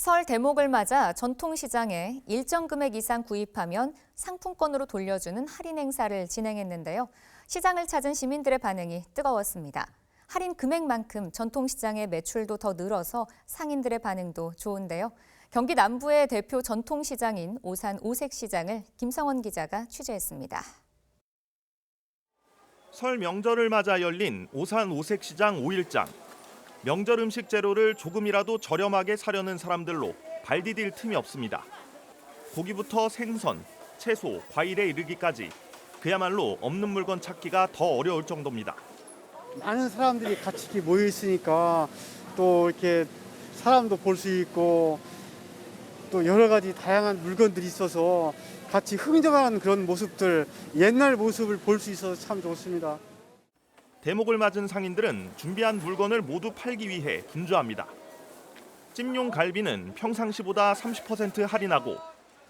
설 대목을 맞아 전통시장에 일정 금액 이상 구입하면 상품권으로 돌려주는 할인 행사를 진행했는데요. 시장을 찾은 시민들의 반응이 뜨거웠습니다. 할인 금액만큼 전통시장의 매출도 더 늘어서 상인들의 반응도 좋은데요. 경기 남부의 대표 전통시장인 오산 오색시장을 김성원 기자가 취재했습니다. 설 명절을 맞아 열린 오산 오색시장 5일장. 명절 음식 재료를 조금이라도 저렴하게 사려는 사람들로 발 디딜 틈이 없습니다. 고기부터 생선, 채소, 과일에 이르기까지 그야말로 없는 물건 찾기가 더 어려울 정도입니다. 많은 사람들이 같이 이렇게 모여 있으니까 또 이렇게 사람도 볼 수 있고 또 여러 가지 다양한 물건들이 있어서 같이 흥정하는 그런 모습들 옛날 모습을 볼 수 있어서 참 좋습니다. 대목을 맞은 상인들은 준비한 물건을 모두 팔기 위해 분주합니다. 찜용 갈비는 평상시보다 30% 할인하고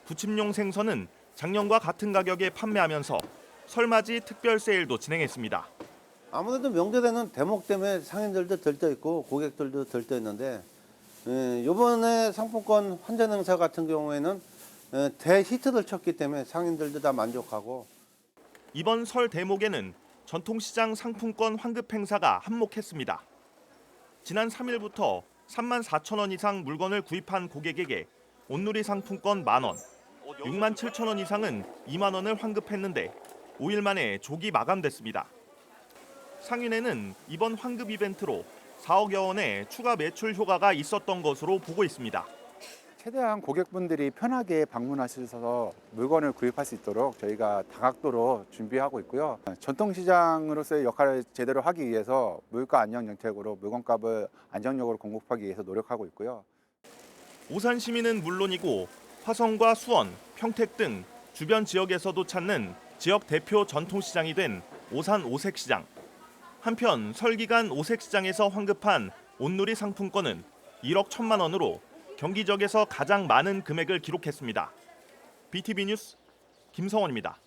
부침용 생선은 작년과 같은 가격에 판매하면서 설맞이 특별 세일도 진행했습니다. 아무래도 명절에는 대목 때문에 상인들도 들떠 있고 고객들도 들떠 있는데 예, 이번에 상품권 환전 행사 같은 경우에는 예, 대히트를 쳤기 때문에 상인들도 다 만족하고 이번 설 대목에는 전통시장 상품권 환급 행사가 한몫했습니다. 지난 3일부터 3만 4천 원 이상 물건을 구입한 고객에게 온누리 상품권 만 원, 6만 7천 원 이상은 2만 원을 환급했는데 5일 만에 조기 마감됐습니다. 상인회는 이번 환급 이벤트로 4억여 원의 추가 매출 효과가 있었던 것으로 보고 있습니다. 최대한 고객분들이 편하게 방문하셔서 물건을 구입할 수 있도록 저희가 다각도로 준비하고 있고요. 전통시장으로서의 역할을 제대로 하기 위해서 물가 안정 정책으로 물건값을 안정적으로 공급하기 위해서 노력하고 있고요. 오산 시민은 물론이고 화성과 수원, 평택 등 주변 지역에서도 찾는 지역 대표 전통시장이 된 오산 오색시장. 한편 설 기간 오색시장에서 환급한 온누리 상품권은 1억 1천만 원으로 경기 지역에서 가장 많은 금액을 기록했습니다. BTV 뉴스 김성원입니다.